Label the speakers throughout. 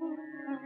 Speaker 1: Oh,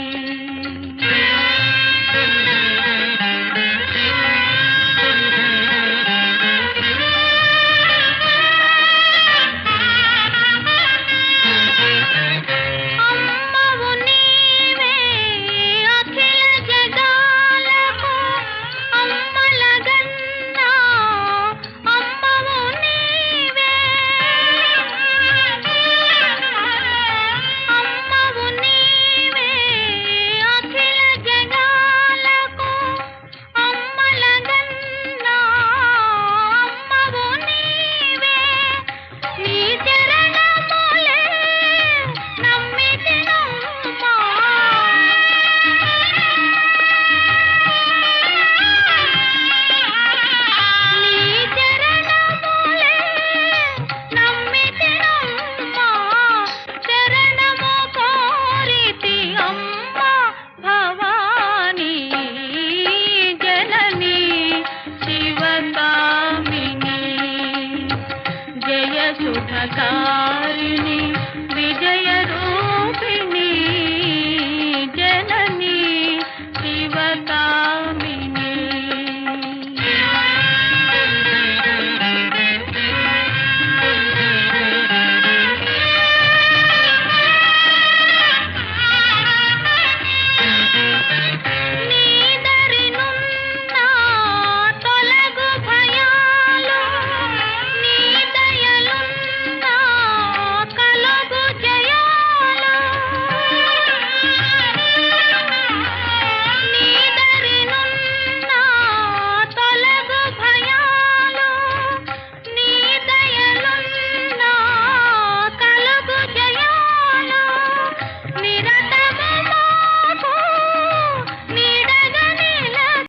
Speaker 1: జ్ఞానకారిణి విజయ రూపిణి జనని Sivakamini. Thank